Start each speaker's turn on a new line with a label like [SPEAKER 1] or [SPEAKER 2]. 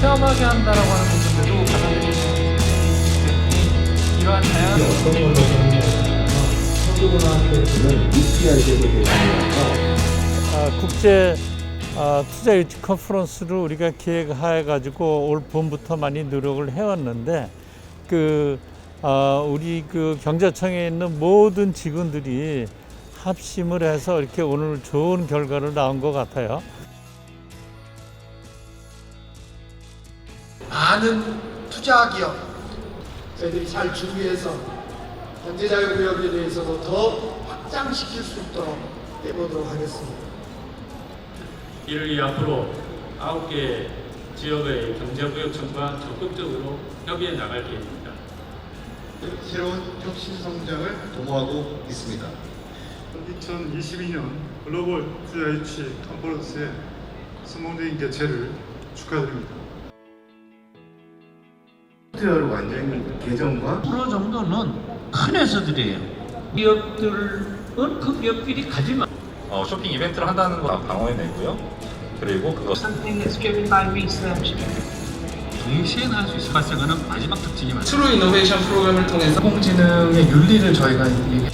[SPEAKER 1] 체험하게 한다라고 하는 부분들도 있는 이러한 다양한
[SPEAKER 2] 어떤 걸로 제도 대상이라서
[SPEAKER 3] 아, 국제 아, 투자 유치 컨퍼런스를 우리가 기획해 가지고 올 봄부터 많이 노력을 해왔는데 그 아, 우리 그 경제청에 있는 모든 직원들이 합심을 해서 이렇게 오늘 좋은 결과를 나온 것 같아요.
[SPEAKER 4] 많은 투자 기업 저희들이 잘 준비해서 경제자유구역에 대해서도 더 확장시킬 수 있도록 해보도록 하겠습니다.
[SPEAKER 5] 이를 위해 앞으로 아홉 개 지역의 경제구역청과 적극적으로 협의해 나갈 계획입니다.
[SPEAKER 6] 새로운 혁신 성장을 도모하고 있습니다.
[SPEAKER 7] 2022년 글로벌 투자 유치 컨퍼런스의 성공적인 개최를 축하드립니다.
[SPEAKER 6] 소프트웨어 완전 개정과
[SPEAKER 8] 프로 정도는 큰 회사들이에요. 기업들은 그 기업끼리 가지만
[SPEAKER 9] 어, 쇼핑 이벤트를 한다는 거 방어해내고요. 그리고
[SPEAKER 10] research.
[SPEAKER 8] 동시에 할 수 있을 발생하는 마지막 특징이 많아요.
[SPEAKER 1] 트루 이노베이션 프로그램을 통해서
[SPEAKER 6] 인공지능의 윤리를 저희가 얘기